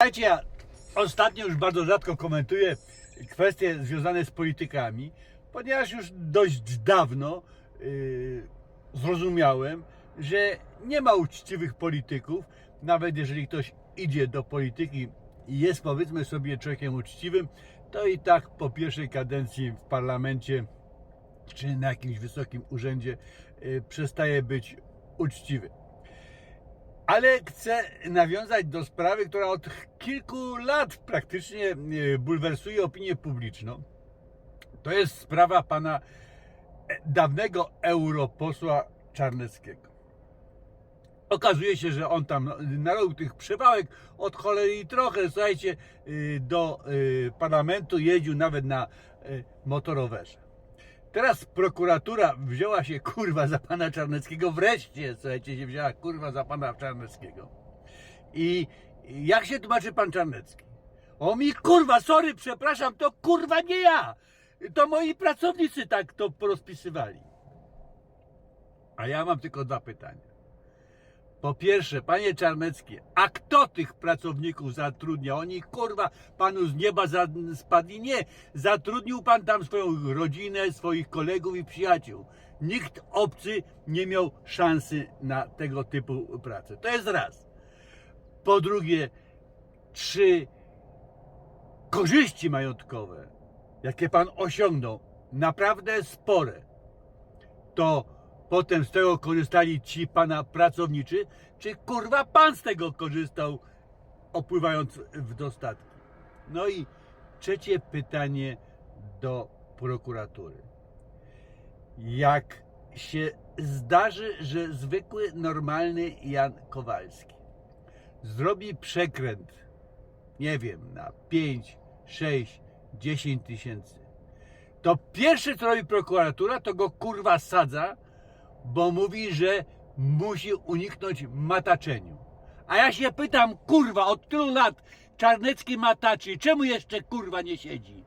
Słuchajcie, ja ostatnio już bardzo rzadko komentuję kwestie związane z politykami, ponieważ już dość dawno yy, zrozumiałem, że nie ma uczciwych polityków, nawet jeżeli ktoś idzie do polityki i jest powiedzmy sobie człowiekiem uczciwym, to i tak po pierwszej kadencji w parlamencie czy na jakimś wysokim urzędzie yy, przestaje być uczciwy. Ale chcę nawiązać do sprawy, która od kilku lat praktycznie e, bulwersuje opinię publiczną. To jest sprawa pana e, dawnego europosła Czarneckiego. Okazuje się, że on tam narobił tych przewałek od cholery i trochę. Słuchajcie, do parlamentu jeździł nawet na motorowerze. Teraz prokuratura wzięła się kurwa za pana Czarneckiego. Wreszcie, słuchajcie, się wzięła kurwa za pana Czarneckiego. I jak się tłumaczy pan Czarnecki? O mi kurwa, sorry, przepraszam, to kurwa nie ja. To moi pracownicy tak to porozpisywali. A ja mam tylko dwa pytania. Po pierwsze, panie Czarnecki, a kto tych pracowników zatrudnia? Oni kurwa panu z nieba za- spadli? Nie. Zatrudnił pan tam swoją rodzinę, swoich kolegów i przyjaciół. Nikt obcy nie miał szansy na tego typu pracę. To jest raz. Po drugie, czy korzyści majątkowe, jakie pan osiągnął, naprawdę spore, to potem z tego korzystali ci pana pracowniczy, czy kurwa pan z tego korzystał, opływając w dostatki? No i trzecie pytanie do prokuratury. Jak się zdarzy, że zwykły, normalny Jan Kowalski zrobi przekręt, nie wiem, na 5, 6, 10 tysięcy, to pierwsze co robi prokuratura, to go kurwa sadza, bo mówi, że musi uniknąć mataczeniu. A ja się pytam, kurwa, od tylu lat Czarnecki mataczy, czemu jeszcze kurwa nie siedzi?